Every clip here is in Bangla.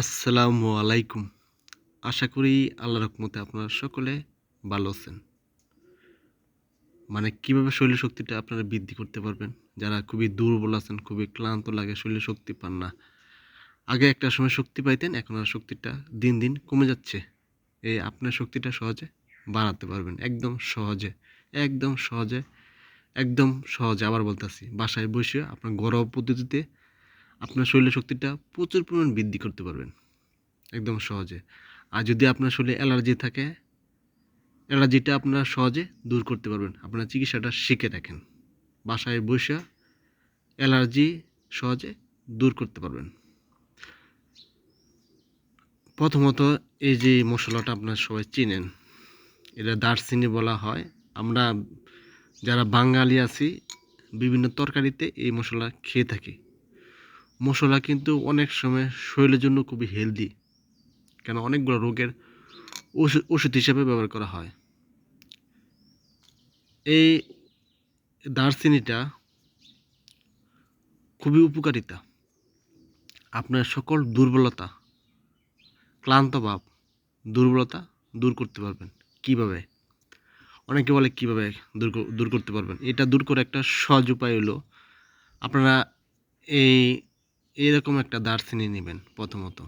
আসসালামু আলাইকুম। আশা করি আল্লাহ রকমতে আপনারা সকলে ভালো আছেন। মানে কীভাবে শরীর শক্তিটা আপনারা বৃদ্ধি করতে পারবেন? যারা খুবই দুর্বল আছেন, খুবই ক্লান্ত লাগে, শরীরে শক্তি পান না। আগে একটা সময় শক্তি পাইতেন, এখন আর শক্তিটা দিন দিন কমে যাচ্ছে। এই আপনার শক্তিটা সহজে বাড়াতে পারবেন, একদম সহজে একদম সহজে একদম সহজে। আবার বলতেছি, বাসায় বসে আপনার ঘরোয়া পদ্ধতিতে আপনার শরীরের শক্তিটা প্রচুর পরিমাণ বৃদ্ধি করতে পারবেন। একদম সহজে। আর যদি আপনার শরীরে অ্যালার্জি থাকে, অ্যালার্জিটা আপনারা সহজে দূর করতে পারবেন। আপনার চিকিৎসাটা শিখে রাখেন বাসায় বসে অ্যালার্জি সহজে দূর করতে পারবেন। প্রথমত এই যে মশলাটা আপনার সবাই চিনেন, এটা দারচিনি বলা হয়। আমরা যারা বাঙালি আছি, বিভিন্ন তরকারিতে এই মশলা খেয়ে থাকি। মশলা কিন্তু অনেক সময় শরীরের জন্য খুবই হেলদি কেন? অনেকগুলো রোগের ওষুধ ওষুধ হিসেবে ব্যবহার করা হয়। এই দারচিনিটা খুবই উপকারিতা। আপনার সকল দুর্বলতা, ক্লান্ত ভাব, দুর্বলতা দূর করতে পারবেন। কীভাবে? অনেকে বলে কীভাবে দূর দূর করতে পারবেন? এটা দূর করে একটা সহজ উপায় হলো, আপনারা এই এইরকম একটা দারচিনি নেবেন প্রথমত।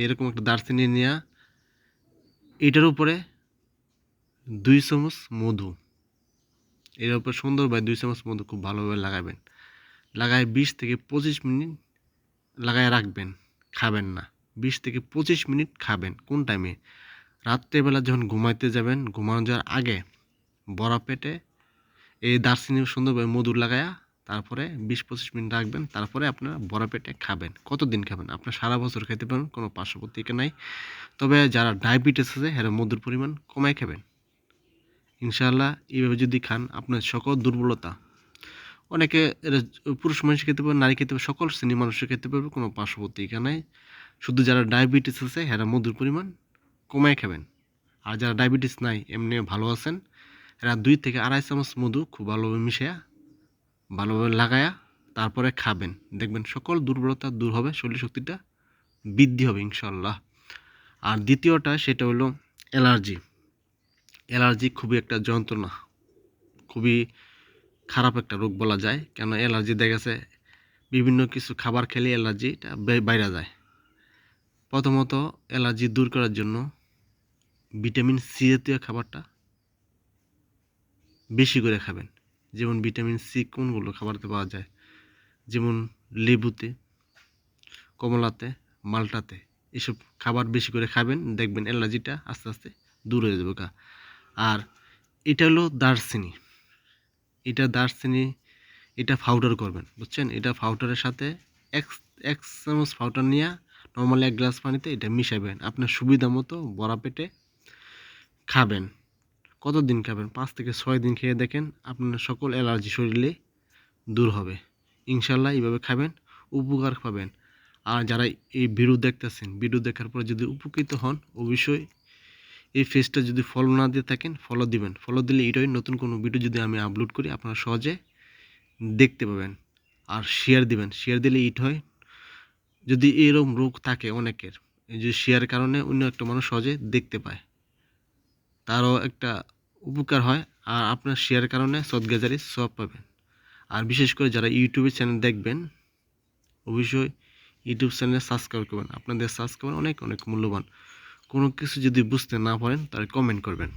এইরকম একটা দারচিনি নেওয়া এটার উপরে দুই চামচ মধু। এর উপর সুন্দরভাবে দুই চামচ মধু খুব ভালোভাবে লাগাবেন। লাগায় বিশ থেকে পঁচিশ মিনিট লাগায় রাখবেন, খাবেন না। বিশ থেকে পঁচিশ মিনিট খাবেন, কোন টাইমে রাত্রেবেলা যখন ঘুমাইতে যাবেন ঘুমানো যাওয়ার আগে বড়া পেটে এই দারচিনি সুন্দরভাবে মধু লাগায়া তারপরে বিশ পঁচিশ মিনিট রাখবেন, তারপরে আপনারা বড় পেটে খাবেন। কতদিন খাবেন? আপনার সারা বছর খেতে পারেন কোনো পার্শ্ববর্তীকে নাই। তবে যারা ডায়াবেটিস আছে, এরা মধুর পরিমাণ কমায় খাবেন। ইনশাআল্লাহ এইভাবে যদি খান, আপনার সকল দুর্বলতা, অনেকে পুরুষ মানুষ খেতে পারবে, নারী খেতে পারবে, সকল শ্রেণি মানুষের খেতে পারবে, কোনো পার্শ্ববর্তীকা নাই। শুধু যারা ডায়াবেটিস আছে, এরা মধুর পরিমাণ কমায় খাবেন। আর যারা ডায়াবেটিস নাই এমনি ভালো আছেন, এরা দুই থেকে আড়াই চামচ মধু খুব ভালোভাবে মিশিয়ে ভালোভাবে লাগায়া তারপরে খাবেন। দেখবেন সকল দুর্বলতা দূর হবে, শরীর শক্তিটা বৃদ্ধি হবে ইনশাল্লাহ আর দ্বিতীয়টা সেটা হলো অ্যালার্জি। অ্যালার্জি খুবই একটা যন্ত্রণা, খুবই খারাপ একটা রোগ বলা যায়। কেন অ্যালার্জি দেখা গেছে, বিভিন্ন কিছু খাবার খেলে অ্যালার্জিটা বাইরে যায়। প্রথমত অ্যালার্জি দূর করার জন্য ভিটামিন সি জাতীয় খাবারটা বেশি করে খাবেন। যেমন ভিটামিন সি কোনগুলো খাবারতে পাওয়া যায়? যেমন লেবুতে, কমলাতে, মালটাতে, এসব খাবার বেশি করে খাবেন, দেখবেন অ্যালার্জিটা আস্তে আস্তে দূর হয়ে যাবে গা। আর এটা হলো দারচিনি। এটা দারচিনি, এটা পাউডার করবেন, বুঝছেন? এটা পাউডারের সাথে এক এক চামচ পাউডার নিয়ে নর্মালি এক গ্লাস পানিতে এটা মিশাবেন। আপনার সুবিধা মতো বড়া পেটে খাবেন। কত দিন খাবেন? পাঁচ থেকে ছয় দিন খেয়ে দেখেন আপনার সকল অ্যালার্জি শরীরে দূর হবে। ইনশাল্লাহ এইভাবে খাবেন, উপকার পাবেন। আর যারা এই ভিডিও দেখতেছেন, ভিডিও দেখার পরে যদি উপকৃত হন, অবশ্যই এই ফেসটা যদি ফলো না দিয়ে থাকেন ফলো দিবেন। ফলো দিলে এটাই নতুন কোনো ভিডিও যদি আমি আপলোড করি, আপনারা সহজে দেখতে পাবেন আর শেয়ার দিবেন। শেয়ার দিলে ইট হয়। যদি এরকম রোগ থাকে অনেকের, এই যে শেয়ার কারণে অন্য একটা মানুষ সহজে দেখতে পায়। তারও একটা উপকার হয় আর আপনার শেয়ার কারণে সদগাজারি সব পাবেন। আর বিশেষ করে যারা ইউটিউবে চ্যানেল দেখবেন, অবশ্যই ইউটিউব চ্যানেলে সাবস্ক্রাইব করবেন। আপনাদের সাবস্ক্রাইব অনেক অনেক মূল্যবান। কোনো কিছু যদি বুঝতে না পারেন, তাহলে কমেন্ট করবেন।